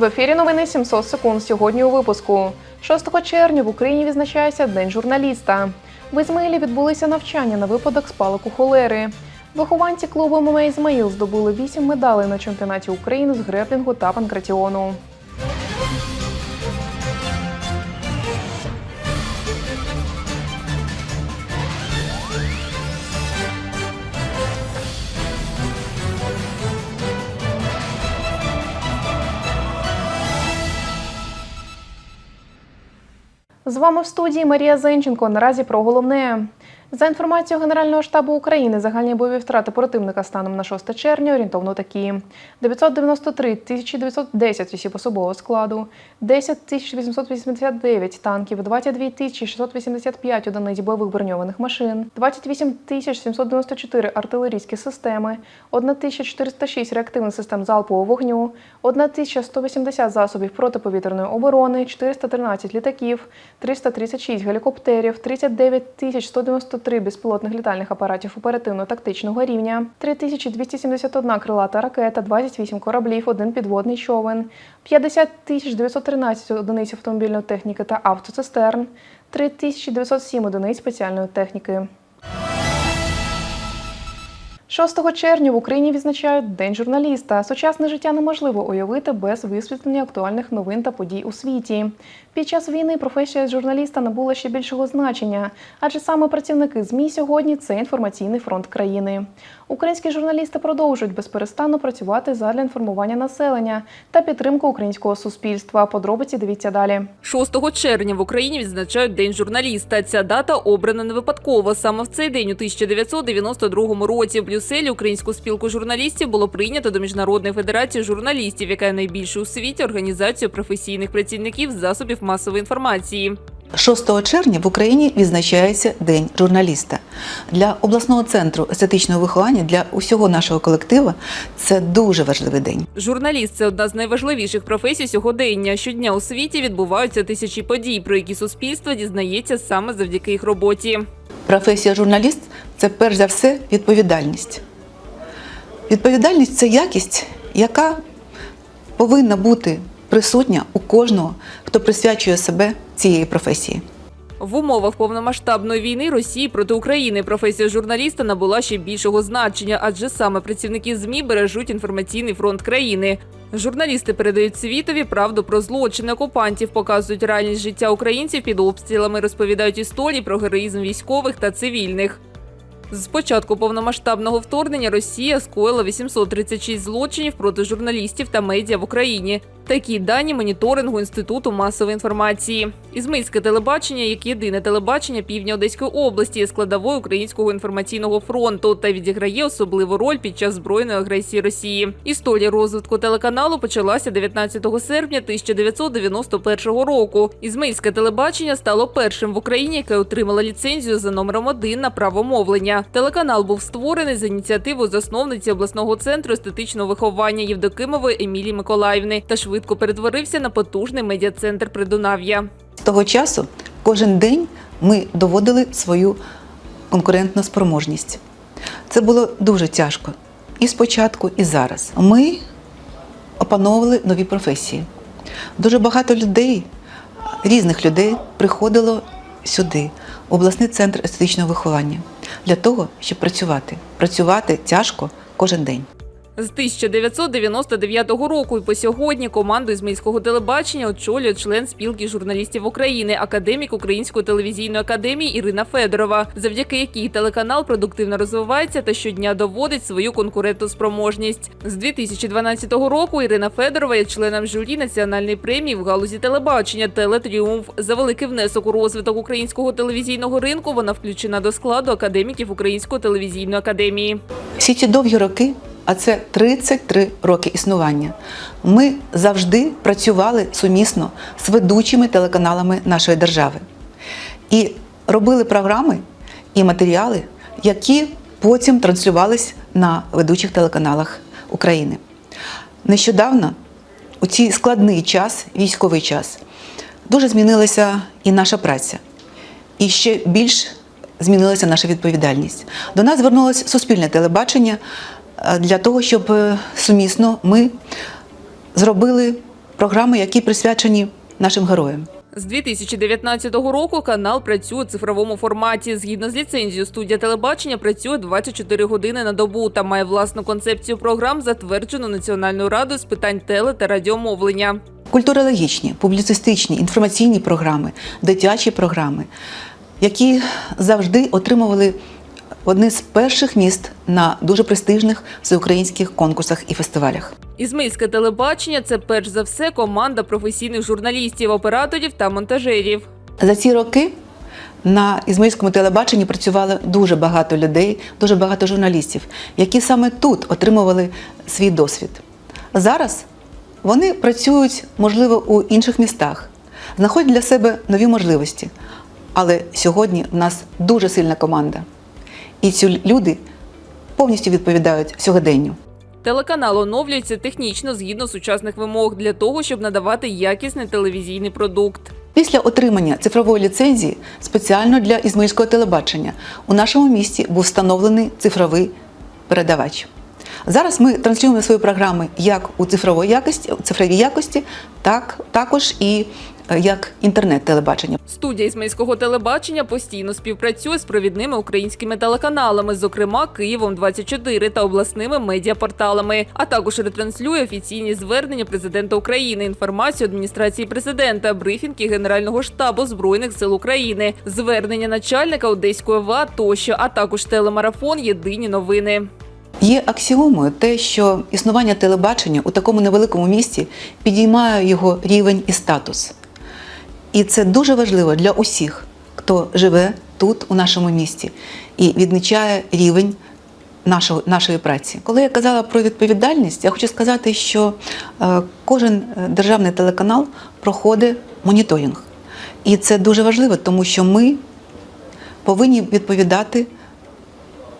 В ефірі новини 700 секунд. Сьогодні у випуску. 6 червня в Україні відзначається День журналіста. В Ізмаїлі відбулися навчання на випадок спалаку холери. Вихованці клубу ММА Ізмаїл здобули 8 медалей на чемпіонаті України з греплінгу та панкратіону. З вами в студії Марія Зенченко. Наразі про головне. За інформацією Генерального штабу України, загальні бойові втрати противника станом на 6 червня орієнтовно такі: 993 910 осіб особового складу, 10 889 танків, 22 685 одиниць бойових броньованих машин, 28 794 артилерійські системи, 1406 реактивних систем залпового вогню, 1180 засобів протиповітряної оборони, 413 літаків, 336 гелікоптерів, 39 193 безпілотних літальних апаратів оперативно-тактичного рівня, 3271 крилата ракета, 28 кораблів, один підводний човен, 50 913 одиниць автомобільної техніки та автоцистерн, 3907 одиниць спеціальної техніки. 6 червня в Україні відзначають День журналіста. Сучасне життя неможливо уявити без висвітлення актуальних новин та подій у світі. Під час війни професія журналіста набула ще більшого значення, адже саме працівники ЗМІ сьогодні це інформаційний фронт країни. Українські журналісти продовжують безперестанно працювати задля інформування населення та підтримку українського суспільства. Подробиці дивіться далі. 6 червня в Україні відзначають День журналіста. Ця дата обрана не випадково. Саме в цей день у 1992 році в Брюсселі Українську спілку журналістів було прийнято до Міжнародної федерації журналістів, яка є найбільшою у світі організацією професійних працівників засобів масової інформації. 6 червня в Україні відзначається День журналіста. Для обласного центру естетичного виховання для усього нашого колектива це дуже важливий день. Журналіст це одна з найважливіших професій сьогодення. Щодня у світі відбуваються тисячі подій, про які суспільство дізнається саме завдяки їх роботі. Професія журналіст це перш за все відповідальність. Відповідальність це якість, яка повинна бути присутня у кожного, хто присвячує себе цієї професії. В умовах повномасштабної війни Росії проти України професія журналіста набула ще більшого значення, адже саме працівники змі бережуть інформаційний фронт країни. Журналісти передають світові правду про злочини окупантів, показують реальність життя українців під обстрілами, розповідають історії про героїзм військових та цивільних. З початку повномасштабного вторгнення Росія скоїла 836 злочинів проти журналістів та медіа в Україні. Такі дані моніторингу інституту масової інформації. Ізмаїльське телебачення, як єдине телебачення півдня Одеської області, є складовою українського інформаційного фронту та відіграє особливу роль під час збройної агресії Росії. Історія розвитку телеканалу почалася 19 серпня 1991 року. Ізмаїльське телебачення стало першим в Україні, яке отримало ліцензію за номером один на право мовлення. Телеканал був створений за ініціативою засновниці обласного центру естетичного виховання Євдокимової Емілії Миколаївни та швидко перетворився на потужний медіа-центр Придунав'я. З того часу кожен день ми доводили свою конкурентну спроможність. Це було дуже тяжко і спочатку, і зараз. Ми опановували нові професії. Дуже багато людей, різних людей, приходило сюди, в обласний центр естетичного виховання, для того, щоб працювати. Працювати тяжко кожен день. З 1999 року і по сьогодні команду Ізмаїльського телебачення очолює член спілки журналістів України, академік Української телевізійної академії Ірина Федорова, завдяки якій телеканал продуктивно розвивається та щодня доводить свою конкурентну спроможність. З 2012 року Ірина Федорова є членом журі національної премії в галузі телебачення Телетріумф. За великий внесок у розвиток українського телевізійного ринку вона включена до складу академіків Української телевізійної академії. Всі ці довгі роки, а це 33 роки існування, ми завжди працювали сумісно з ведучими телеканалами нашої держави і робили програми і матеріали, які потім транслювались на ведучих телеканалах України. Нещодавно, у цей складний час, військовий час, дуже змінилася і наша праця, і ще більш змінилася наша відповідальність. До нас звернулося суспільне телебачення для того, щоб е, сумісно ми зробили програми, які присвячені нашим героям. З 2019 року канал працює у цифровому форматі. Згідно з ліцензією, студія телебачення працює 24 години на добу та має власну концепцію програм, затверджену Національною радою з питань теле та радіомовлення. Культурологічні, публіцистичні, інформаційні програми, дитячі програми, які завжди отримували одне з перших міст на дуже престижних всеукраїнських конкурсах і фестивалях. Ізмаїльське телебачення це перш за все команда професійних журналістів, операторів та монтажерів. За ці роки на Ізмаїльському телебаченні працювало дуже багато людей, дуже багато журналістів, які саме тут отримували свій досвід. Зараз вони працюють, можливо, у інших містах, знаходять для себе нові можливості. Але сьогодні в нас дуже сильна команда. І ці люди повністю відповідають сьогоденню. Телеканал оновлюється технічно згідно сучасних вимог для того, щоб надавати якісний телевізійний продукт. Після отримання цифрової ліцензії спеціально для ізмаїльського телебачення у нашому місті був встановлений цифровий передавач. Зараз ми транслюємо свої програми як у цифровій якості, цифровій якості, так також і як інтернет-телебачення. Студія ізмаїльського телебачення постійно співпрацює з провідними українськими телеканалами, зокрема Києвом 24 та обласними медіапорталами, а також ретранслює офіційні звернення президента України, інформацію адміністрації президента, брифінги Генерального штабу збройних сил України, звернення начальника Одеської ОВА тощо, а також телемарафон Єдині новини. Є аксіомою те, що існування телебачення у такому невеликому місті підіймає його рівень і статус. І це дуже важливо для усіх, хто живе тут, у нашому місті, і відмічає рівень нашого, нашої праці. Коли я казала про відповідальність, я хочу сказати, що е, кожен е, державний телеканал проходить моніторинг. І це дуже важливо, тому що ми повинні відповідати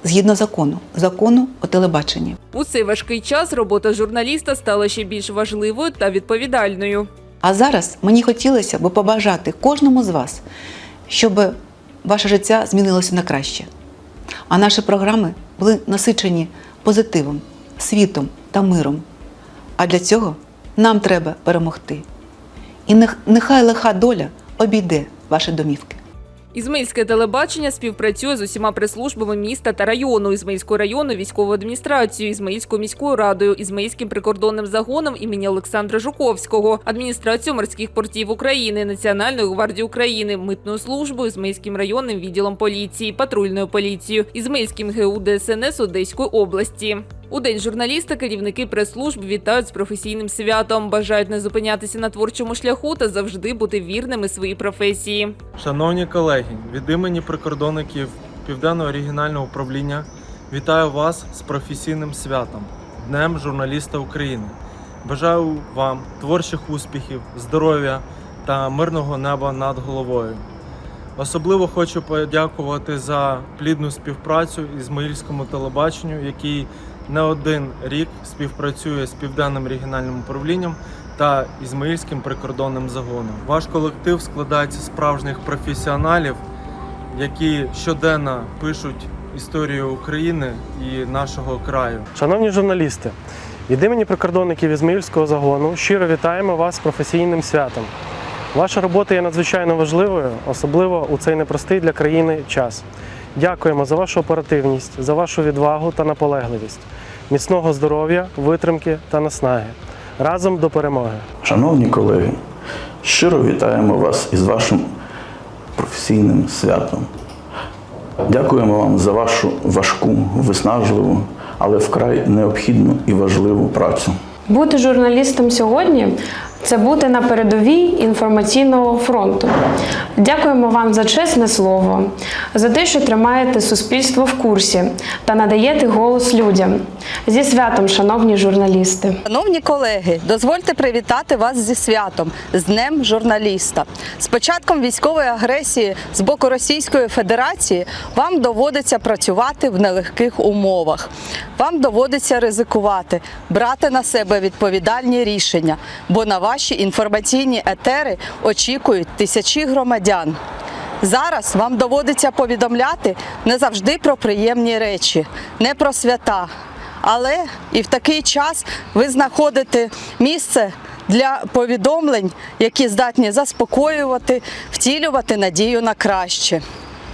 згідно закону, закону о телебаченні. У цей важкий час робота журналіста стала ще більш важливою та відповідальною. А зараз мені хотілося б побажати кожному з вас, щоб ваше життя змінилося на краще. А наші програми були насичені позитивом, світом та миром. А для цього нам треба перемогти. І нехай лиха доля обійде ваші домівки. Ізмаїльське телебачення співпрацює з усіма прес-службами міста та району, Ізмаїльською районною військовою адміністрацією, Ізмаїльською міською радою, Ізмаїльським прикордонним загоном імені Олександра Жуковського, адміністрацією морських портів України, Національною гвардією України, митною службою, Ізмаїльським районним відділом поліції, патрульною поліцією, Ізмаїльським ГУ ДСНС Одеської області. У день журналіста керівники прес-служб вітають з професійним святом, бажають не зупинятися на творчому шляху та завжди бути вірними своїй професії. Шановні колеги, від імені прикордонників Південного регіонального управління вітаю вас з професійним святом Днем журналіста України. Бажаю вам творчих успіхів, здоров'я та мирного неба над головою. Особливо хочу подякувати за плідну співпрацю Ізмаїльському телебаченню, який не один рік співпрацює з Південним регіональним управлінням та Ізмаїльським прикордонним загоном. Ваш колектив складається з справжніх професіоналів, які щоденно пишуть історію України і нашого краю. Шановні журналісти, від імені прикордонників Ізмаїльського загону щиро вітаємо вас з професійним святом. Ваша робота є надзвичайно важливою, особливо у цей непростий для країни час. Дякуємо за вашу оперативність, за вашу відвагу та наполегливість, міцного здоров'я, витримки та наснаги. Разом до перемоги! Шановні колеги, щиро вітаємо вас із вашим професійним святом. Дякуємо вам за вашу важку, виснажливу, але вкрай необхідну і важливу працю. Бути журналістом сьогодні це бути на передовій інформаційного фронту. Дякуємо вам за чесне слово, за те, що тримаєте суспільство в курсі та надаєте голос людям. Зі святом, шановні журналісти! Шановні колеги, дозвольте привітати вас зі святом з Днем журналіста. З початком військової агресії з боку Російської Федерації вам доводиться працювати в нелегких умовах. Вам доводиться ризикувати, брати на себе відповідальні рішення, бо на ваші інформаційні етери очікують тисячі громадян. Зараз вам доводиться повідомляти не завжди про приємні речі, не про свята. Але і в такий час ви знаходите місце, для повідомлень, які здатні заспокоювати, втілювати надію на краще.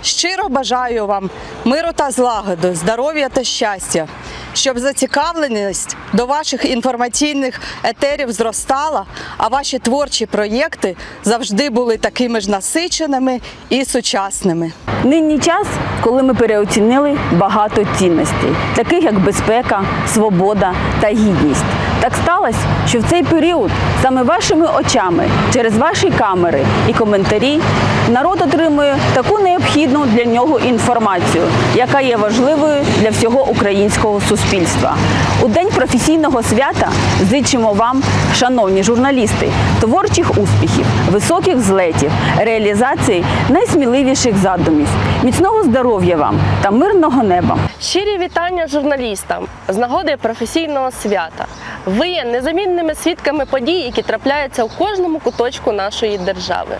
Щиро бажаю вам миру та злагоди, здоров'я та щастя, щоб зацікавленість до ваших інформаційних етерів зростала, а ваші творчі проєкти завжди були такими ж насиченими і сучасними. Нині час, коли ми переоцінили багато цінностей, таких як безпека, свобода та гідність. Так сталося, що в цей період саме вашими очами, через ваші камери і коментарі, народ отримує таку необхідну для нього інформацію, яка є важливою для всього українського суспільства. У день професійного свята зичимо вам, шановні журналісти, творчих успіхів, високих злетів, реалізації найсміливіших задумів, міцного здоров'я вам та мирного неба. Щирі вітання журналістам з нагоди професійного свята. Ви є незамінними свідками подій, які трапляються у кожному куточку нашої держави.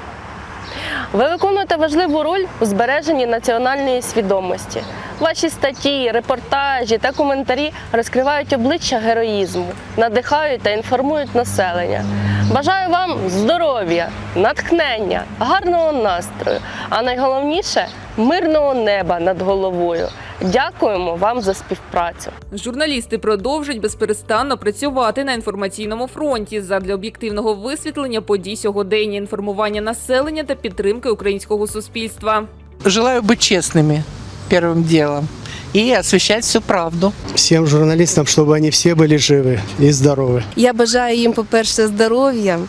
Ви виконуєте важливу роль у збереженні національної свідомості. Ваші статті, репортажі та коментарі розкривають обличчя героїзму, надихають та інформують населення. Бажаю вам здоров'я, натхнення, гарного настрою, а найголовніше мирного неба над головою. Дякуємо вам за співпрацю. Журналісти продовжують безперестанно працювати на інформаційному фронті задля об'єктивного висвітлення подій сьогодення, інформування населення та підтримки українського суспільства. Желаю быть честными первым делом и освещать всю правду. всем журналистам, чтобы они все были живы и здоровы. Я бажаю їм, по-перше, здоров'я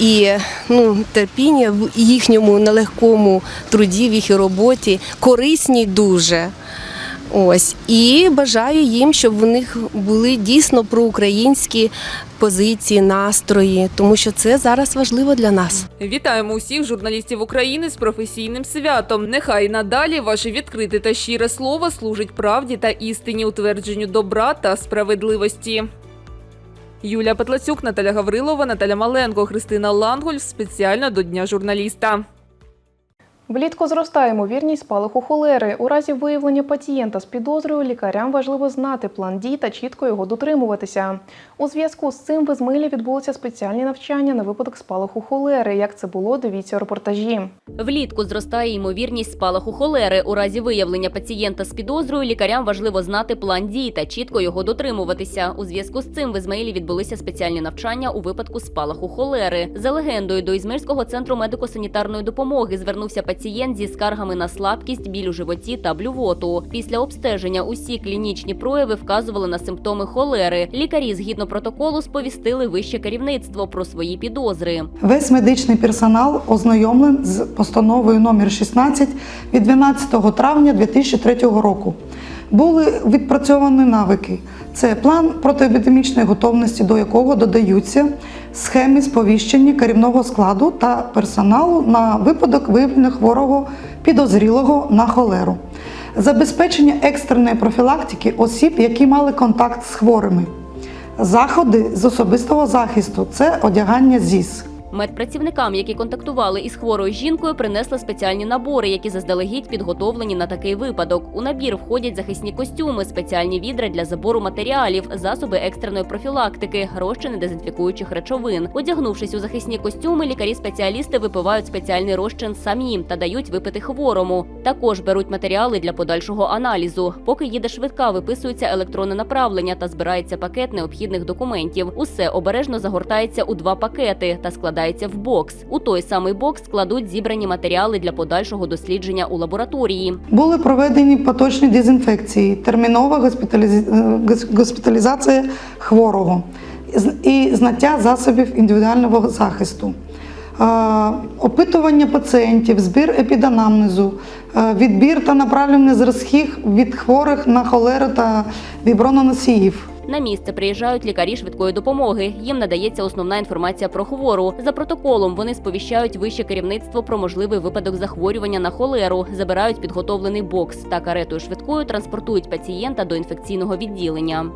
і ну, терпіння в їхньому нелегкому труді, в їхній роботі, корисній дуже. Ось і бажаю їм, щоб у них були дійсно проукраїнські позиції, настрої, тому що це зараз важливо для нас. Вітаємо усіх журналістів України з професійним святом. Нехай надалі ваше відкрите та щире слово служить правді та істині, утвердженню добра та справедливості. Юлія Петлацюк, Наталя Гаврилова, Наталя Маленко, Христина Лангольф спеціально до Дня журналіста. Влітку зростає ймовірність спалаху холери. У разі виявлення пацієнта з підозрою лікарям важливо знати план дій та чітко його дотримуватися. У зв'язку з цим в Ізмилі відбулися спеціальні навчання на випадок спалаху холери. Як це було, дивіться у репортажі. Влітку зростає ймовірність спалаху холери. У разі виявлення пацієнта з підозрою лікарям важливо знати план дій та чітко його дотримуватися. У зв'язку з цим в Ізмаїлі відбулися спеціальні навчання у випадку спалаху холери. За легендою, до Ізмирського центру медико-санітарної допомоги звернувся пацієнт зі скаргами на слабкість, біль у животі та блювоту. Після обстеження усі клінічні прояви вказували на симптоми холери. Лікарі, згідно протоколу, сповістили вище керівництво про свої підозри. Весь медичний персонал ознайомлен з постановою номер 16 від 12 травня 2003 року. Були відпрацьовані навики. Це план протиепідемічної готовності, до якого додаються схеми сповіщення керівного складу та персоналу на випадок виявлення хворого підозрілого на холеру, забезпечення екстреної профілактики осіб, які мали контакт з хворими. Заходи з особистого захисту це одягання ЗІС. Медпрацівникам, які контактували із хворою жінкою, принесли спеціальні набори, які заздалегідь підготовлені на такий випадок. У набір входять захисні костюми, спеціальні відра для забору матеріалів, засоби екстреної профілактики, розчини дезінфікуючих речовин. Одягнувшись у захисні костюми, лікарі-спеціалісти випивають спеціальний розчин самі та дають випити хворому. Також беруть матеріали для подальшого аналізу. Поки їде швидка, виписується електронне направлення та збирається пакет необхідних документів. Усе обережно загортається у два пакети та складається в бокс. У той самий бокс складуть зібрані матеріали для подальшого дослідження у лабораторії. Були проведені поточні дезінфекції, термінова госпіталізі- е, госпіталізація хворого і знаття засобів індивідуального захисту. Опитування пацієнтів, збір епіданамнезу, е, відбір та направлення зразків від хворих на холеру та віброноносіїв. На місце приїжджають лікарі швидкої допомоги. Їм надається основна інформація про хвору. За протоколом вони сповіщають вище керівництво про можливий випадок захворювання на холеру, забирають підготовлений бокс та каретою швидкою транспортують пацієнта до інфекційного відділення.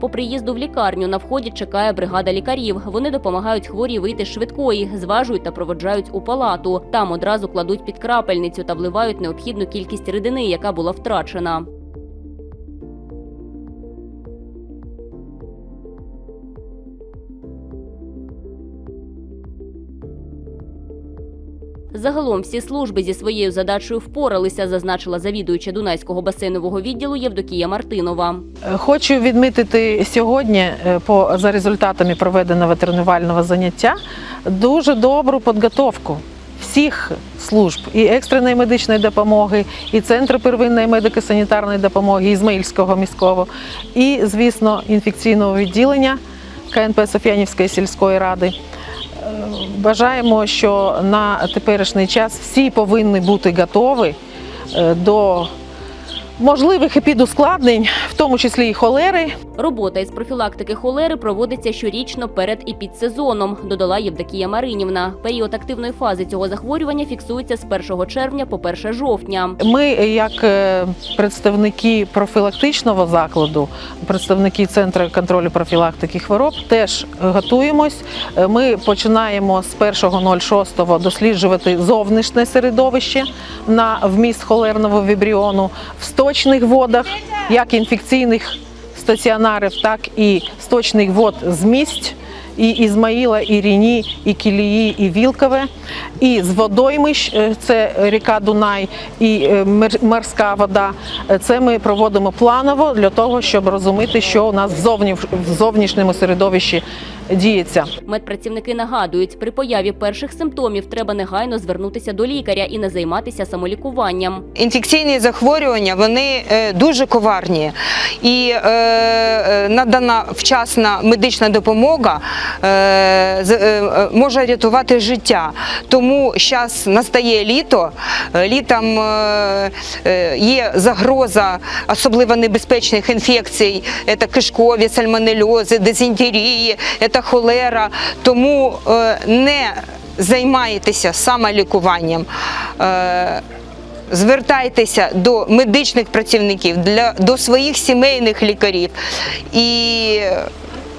По приїзду в лікарню на вході чекає бригада лікарів. Вони допомагають хворій вийти з швидкої, зважують та проводжають у палату. Там одразу кладуть під крапельницю та вливають необхідну кількість рідини, яка була втрачена. Загалом всі служби зі своєю задачею впоралися, зазначила завідуюча Дунайського басейнового відділу Євдокія Мартинова. Хочу відмітити сьогодні, е, по за результатами проведеного тренувального заняття, дуже добру підготовку всіх служб і екстреної медичної допомоги, і центру первинної медико-санітарної допомоги Ізмаїльського міського, і, звісно, інфекційного відділення КНП Софіанівської сільської ради. Е, Бажаємо, що на теперішній час всі повинні бути готові е, до можливих епідускладнень, в тому числі і холери. Робота із профілактики холери проводиться щорічно перед і під сезоном, додала Євдокія Маринівна. Період активної фази цього захворювання фіксується з 1 червня по 1 жовтня. Ми, як е, представники профілактичного закладу, представники центру контролю профілактики хвороб, теж готуємось. Е, Ми починаємо з 1.06 досліджувати зовнішнє середовище на вміст холерного вібріону в сточних водах, як інфекційних стаціонарів, так і сточних вод з місць. І Ізмаїла, і Ріні, і Кілії, і Вілкове, і з водоймищ, е, це ріка Дунай, і е, морська вода. Це ми проводимо планово для того, щоб розуміти, що у нас в зовнішньому середовищі діється. Медпрацівники нагадують, при появі перших симптомів треба негайно звернутися до лікаря і не займатися самолікуванням. Інфекційні захворювання вони е, дуже коварні, і е, е, надана вчасна медична допомога е, з- е, може рятувати життя. Тому зараз настає літо. Літом є загроза особливо небезпечних інфекцій, це кишкові, сальмонельози, дизентерії, це холера. Тому е, не займайтеся самолікуванням. Е, Звертайтеся до медичних працівників, для, до своїх сімейних лікарів, і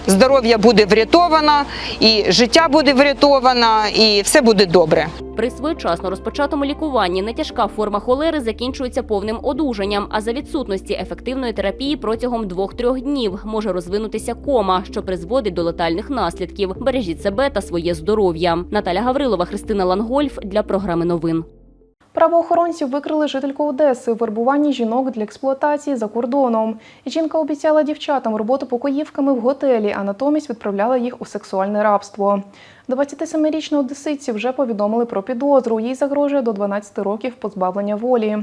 здоров'я буде врятовано, і життя буде врятовано, і все буде добре. При своєчасно розпочатому лікуванні нетяжка форма холери закінчується повним одужанням, а за відсутності ефективної терапії протягом 2-3 днів може розвинутися кома, що призводить до летальних наслідків. Бережіть себе та своє здоров'я. Наталя Гаврилова, Христина Лангольф для програми новин. Правоохоронці викрили жительку Одеси у вербуванні жінок для експлуатації за кордоном. Жінка обіцяла дівчатам роботу покоївками в готелі, а натомість відправляла їх у сексуальне рабство. 27-річну одеситці вже повідомили про підозру. Їй загрожує до 12 років позбавлення волі.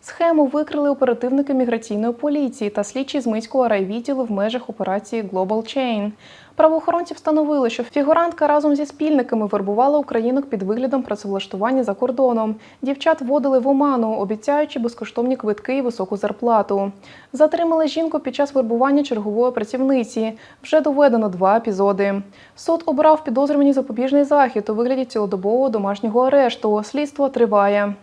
Схему викрили оперативники міграційної поліції та слідчі з Миського райвідділу в межах операції Global Chain. Правоохоронці встановили, що фігурантка разом зі спільниками вербувала українок під виглядом працевлаштування за кордоном. Дівчат вводили в оману, обіцяючи безкоштовні квитки і високу зарплату. Затримали жінку під час вербування чергової працівниці. Вже доведено два епізоди. Суд обрав підозрювані запобіжний захід у вигляді цілодобового домашнього арешту. Слідство триває.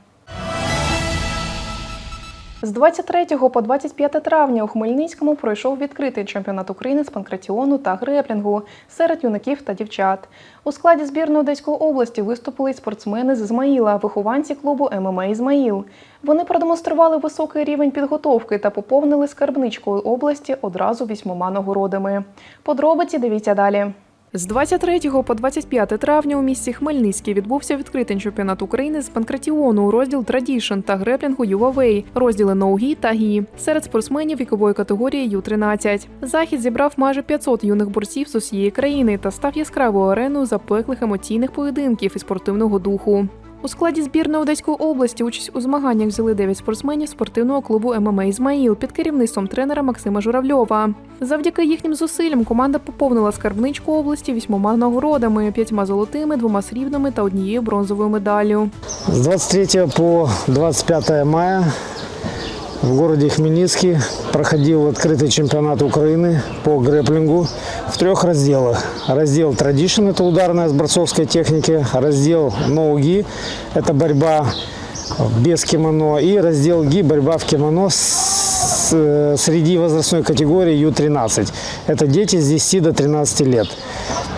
З 23 по 25 травня у Хмельницькому пройшов відкритий чемпіонат України з панкратіону та греплінгу серед юнаків та дівчат. У складі збірної Одеської області виступили й спортсмени з Ізмаїла, вихованці клубу ММА Ізмаїл. Вони продемонстрували високий рівень підготовки та поповнили скарбничкою області одразу вісьмома нагородами. Подробиці дивіться далі. З 23 по 25 травня у місті Хмельницький відбувся відкритий чемпіонат України з панкратіону, у розділ Традішн та греплінгу Ювавей, розділи ноугі та гі серед спортсменів вікової категорії Ю-13. Захід зібрав майже 500 юних борців з усієї країни та став яскравою ареною запеклих емоційних поєдинків і спортивного духу. У складі збірної Одеської області участь у змаганнях взяли 9 спортсменів спортивного клубу ММА Ізмаїл під керівництвом тренера Максима Журавльова. Завдяки їхнім зусиллям команда поповнила скарбничку області вісьмома нагородами, п'ятьма золотими, двома срібними та однією бронзовою медаллю. З 23 по 25 мая в городе Хмельницкий проходил открытый чемпионат Украины по грэплингу в трех разделах. Раздел Tradition – это ударная с борцовской техники, раздел Ноуги – это борьба без кимоно, и раздел ГИ – борьба в кимоно с э, среди возрастной категории Ю-13. Это дети с 10 до 13 лет.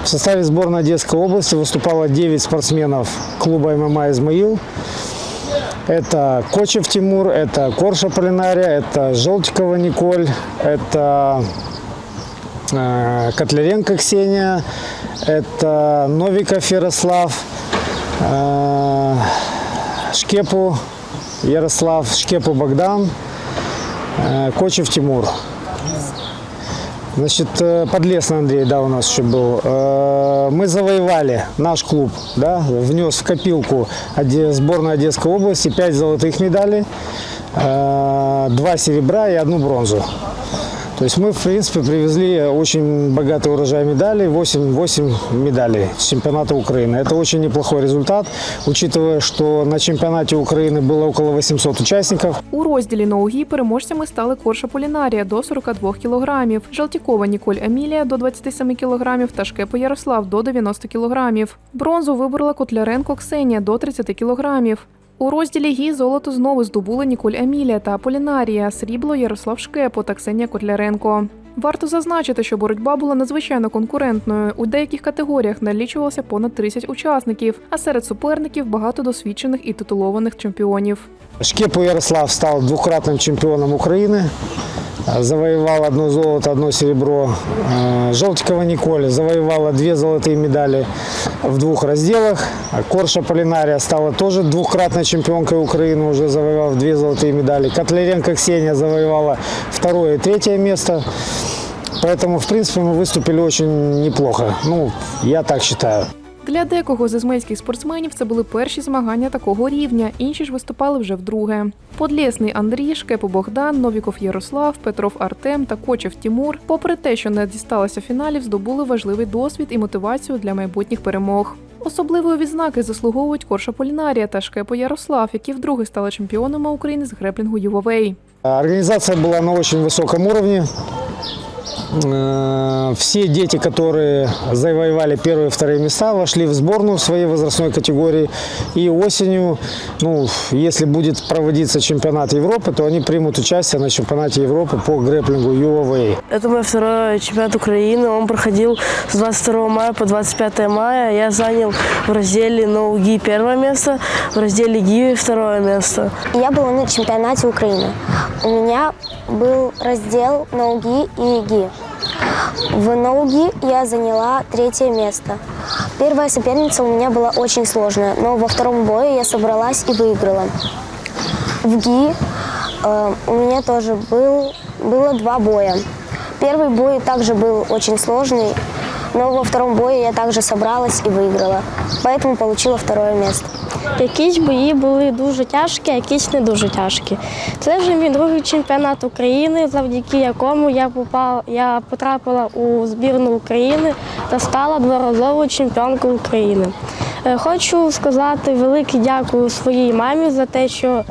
В составе сборной Одесской области выступало 9 спортсменов клуба ММА «Измаил». Это Кочев Тимур, это Корша Полинария, это Желтикова Николь, это э, Котляренко Ксения, это Новиков Ярослав, э, Шкепу Ярослав, Шкепу Богдан, э, Кочев Тимур. Значит, э, Подлесный Андрей, да, у нас еще был. Э, Мы завоевали, наш клуб, да, внес в копилку Оде- сборной Одесской области 5 золотых медалей, 2 серебра и одну бронзу. То есть мы, в принципе, привезли очень богатый урожай медалей, 8, 8 медалей с чемпионата Украины. Это очень неплохой результат, учитывая, что на чемпионате Украины было около 800 участников. У розділі ноугі переможцями стали Корша Полінарія до 42 кілограмів, Жалтікова Ніколь Емілія до 27 кілограмів та Шкепо Ярослав до 90 кілограмів. Бронзу виборола Котляренко Ксенія до 30 кілограмів. У розділі гі золото знову здобули Ніколь Емілія та Полінарія, срібло Ярослав Шкепо та Ксенія Котляренко. Варто зазначити, що боротьба була надзвичайно конкурентною. У деяких категоріях налічувалося понад 30 учасників, а серед суперників багато досвідчених і титулованих чемпіонів. Шкепу Ярослав стал двукратным чемпионом Украины, э, Завоевал одно золото, одно серебро. Э, Желтикова Николь завоевала две золотые медали в двух разделах. А Корша Полинария стала тоже двукратной чемпионкой Украины, уже завоевав две золотые медали. Котляренко Ксения завоевала второе и третье место. Поэтому, в принципе, мы выступили очень неплохо. Ну, я так считаю. Для декого з ізмейських спортсменів це були перші змагання такого рівня, інші ж виступали вже вдруге. Подлєсний Андрій, Шкепо Богдан, Новіков Ярослав, Петров Артем та Кочев Тімур, попри те, що не дісталося фіналів, здобули важливий досвід і мотивацію для майбутніх перемог. Особливої відзнаки заслуговують Корша Полінарія та Шкепо Ярослав, які вдруге стали чемпіонами України з греплінгу Ювовей. Организация была на очень высоком уровне. Э, Все дети, которые завоевали первые и вторые места, вошли в сборную в своей возрастной категории. И осенью, ну, если будет проводиться чемпионат Европы, то они примут участие на чемпионате Европы по грэплингу UOVA. Это мой второй чемпионат Украины. Он проходил с 22 мая по 25 мая. Я занял в разделе ноуги первое место, в разделе ги второе место. Я была на чемпионате Украины. У меня был раздел ноуги и ги. В ноуги я заняла третье место. Первая соперница у меня была очень сложная, но во втором бое я собралась и выиграла. В ги э, у меня тоже был, было два боя. Первый бой также был очень сложный, но во втором бое я также собралась и выиграла. Поэтому получила второе место. Якісь бої були дуже тяжкі, а якісь не дуже тяжкі. Це вже мій другий чемпіонат України, завдяки якому я попала, я потрапила у збірну України та стала дворазовою чемпіонкою України. Е, Хочу сказати велике дякую своїй мамі за те, що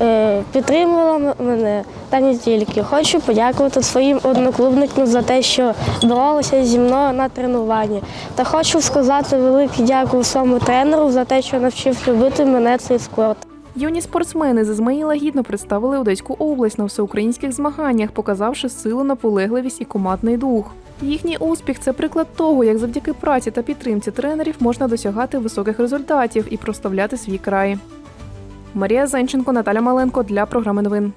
е, підтримувала мене та не тільки. Хочу подякувати своїм одноклубникам за те, що боролися зі мною на тренуванні. Та хочу сказати велике дякую своєму тренеру за те, що навчив любити мене цей спорт. Юні спортсмени з Ізмаїла гідно представили Одеську область на всеукраїнських змаганнях, показавши силу, наполегливість і командний дух. Їхній успіх це приклад того, як завдяки праці та підтримці тренерів можна досягати високих результатів і проставляти свій край. Марія Зенченко, Наталя Маленко для програми новин.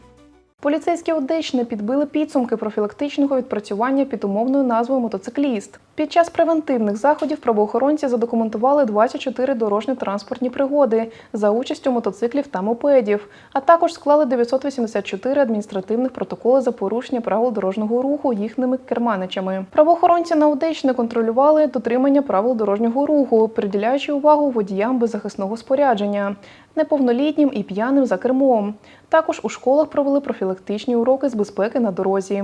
Поліцейські Одещини підбили підсумки профілактичного відпрацювання під умовною назвою мотоцикліст. Під час превентивних заходів правоохоронці задокументували 24 дорожньо-транспортні пригоди за участю мотоциклів та мопедів, а також склали 984 адміністративних протоколи за порушення правил дорожнього руху їхніми керманичами. Правоохоронці на Одещині контролювали дотримання правил дорожнього руху, приділяючи увагу водіям без захисного спорядження, неповнолітнім і п'яним за кермом. Також у школах провели профілактичні уроки з безпеки на дорозі.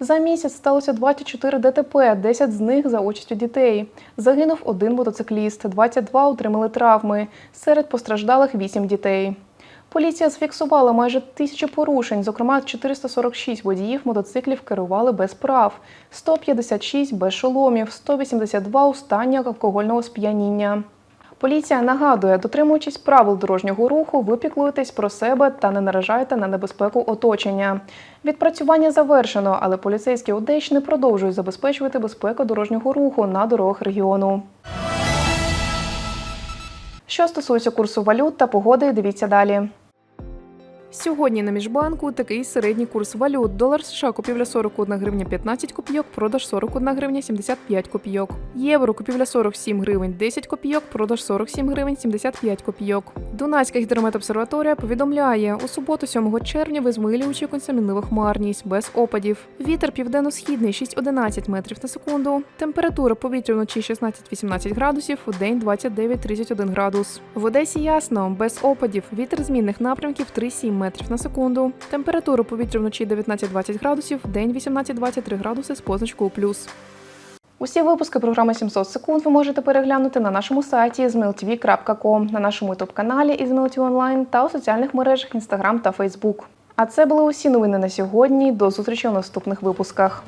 За місяць сталося 24 ДТП, 10 з них за участю дітей. Загинув один мотоцикліст, 22 отримали травми. Серед постраждалих 8 дітей. Поліція зафіксувала майже тисячу порушень, зокрема 446 водіїв мотоциклів керували без прав, 156 без шоломів, 182 у стані алкогольного сп'яніння. Поліція нагадує, дотримуючись правил дорожнього руху, ви піклуєтесь про себе та не наражаєте на небезпеку оточення. Відпрацювання завершено, але поліцейські Одещини продовжують забезпечувати безпеку дорожнього руху на дорогах регіону. Що стосується курсу валют та погоди, дивіться далі. Сьогодні на міжбанку такий середній курс валют. Долар США купівля 41 гривня 15 копійок, продаж 41 гривня 75 копійок. Євро купівля 47 гривень 10 копійок, продаж 47 гривень 75 копійок. Дунайська гідрометобсерваторія повідомляє, у суботу 7 червня в Ізмаїлі очікується мінлива хмарність без опадів. Вітер південно-східний 6-11 метрів на секунду. Температура повітря вночі 16-18 градусів, у день 29-31 градус. В Одесі ясно, без опадів. Вітер змінних напрямків 3-7 метрів на секунду. Температура повітря вночі 19-20 градусів, день 18-23 градуси з позначкою плюс. Усі випуски програми 700 секунд ви можете переглянути на нашому сайті zmiltv.com, на нашому ютуб-каналі Ізмилтv Онлайн та у соціальних мережах Instagram та Facebook. А це були усі новини на сьогодні. До зустрічі у наступних випусках.